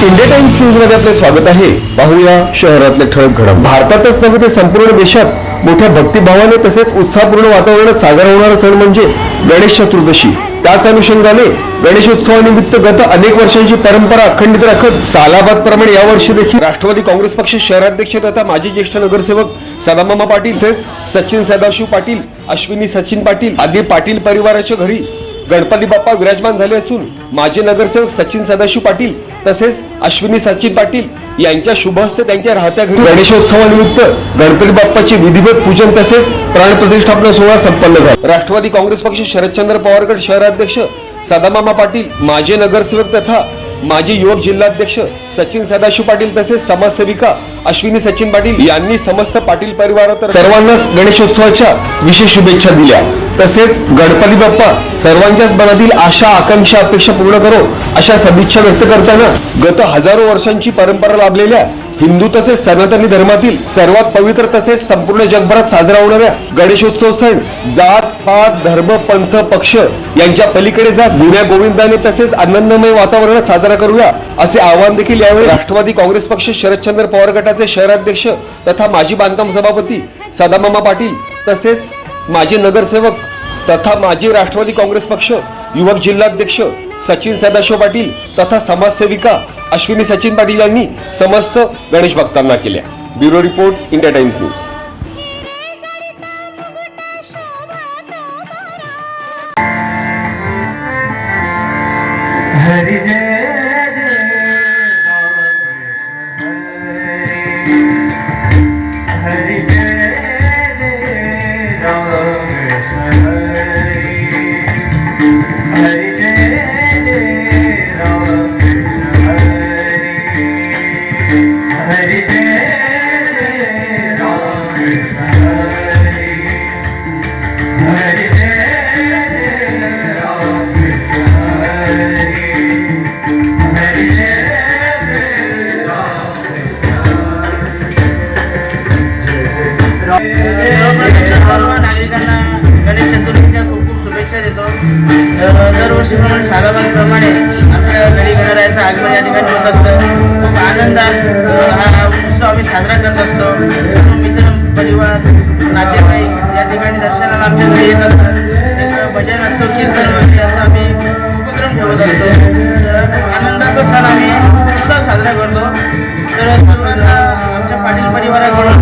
न्यूजमध्ये आपले स्वागत आहे. पाहूया शहरातले ठळक घडम भारतातच नव्हे ते संपूर्ण देशात मोठ्या भक्तिभावाने तसेच उत्साहपूर्ण वातावरणात साजरा होणारा सण म्हणजे गणेश चतुर्दशी. त्याच अनुषंगाने गणेशोत्सवानिमित्त गत अनेक वर्षांची परंपरा अखंडित राखत सालाबाद प्रमाणे यावर्षी देखील राष्ट्रवादी काँग्रेस पक्ष शहराध्यक्ष तथा माजी ज्येष्ठ नगरसेवक सदामामा पाटील तसेच सचिन सदाशिव पाटील अश्विनी सचिन पाटील आदी पाटील परिवाराच्या घरी गणपती बाप्पा विराजमान झाले असून माजी नगरसेवक सचिन सदाशिव पाटील तसेच अश्विनी सचिन पाटील यांच्या शुभ हस्ते त्यांच्या राहत्या घरी गणेशोत्सवानिमित्त गणपती बाप्पाचे विधिवत पूजन तसेच प्राणप्रतिष्ठापना सोहळा संपन्न झाला. राष्ट्रवादी काँग्रेस पक्ष शरदचंद्र पवारगड शहराध्यक्ष सदामामा पाटील माजी नगरसेवक तथा माजी युवक जिल्हाध्यक्ष सचिन सदाशिव पाटील तसेच समाजसेविका अश्विनी सचिन पाटील यांनी समस्त पाटील परिवारात सर्वांनाच गणेशोत्सवाच्या विशेष शुभेच्छा दिल्या. तसेच गणपती बाप्पा सर्वांच्याच मनातील आशा आकांक्षा अपेक्षा पूर्ण करो अशा सदिच्छा व्यक्त करताना गत हजारो वर्षांची परंपरा लाभलेल्या हिंदू तसेच सनातनी धर्मातील सर्वात पवित्र तसेच संपूर्ण जगभरात साजरा होणाऱ्या गणेशोत्सव सण जात पात धर्म पंथ पक्ष यांच्या पलीकडे जात गुण्या गोविंदाने तसेच आनंदमय वातावरणात साजरा करूया असे आवाहन देखील यावेळी राष्ट्रवादी काँग्रेस पक्ष शरदचंद्र पवार गटाचे शहराध्यक्ष तथा माजी बांधकाम सभापती सदामामा पाटील तसेच माजी नगरसेवक तथा माजी राष्ट्रवादी काँग्रेस पक्ष युवक जिल्हाध्यक्ष सचिन सदाशिव पाटील तथा समाजसेविका अश्विनी सचिन पाटील यांनी समस्त गणेश भक्तांना केल्या. Bureau report India Times news. सर्व नागरिकांना गणेश चतुर्थीच्या खूप खूप शुभेच्छा देतो अ, दरवर्षीप्रमाणे सालाबादप्रमाणे आमच्या घरी गणरायाचं आगमन या ठिकाणी होत असतं. खूप आनंदात आणि दर्शनाला आमच्या घरी येत असतात. भजन असतो कीर्तन वगैरे असं आम्ही उपक्रम ठेवत असतो. आनंदाचा सण आम्ही उत्साह साजरा करतो. तर सर्वांना आमच्या पाटील परिवाराकडून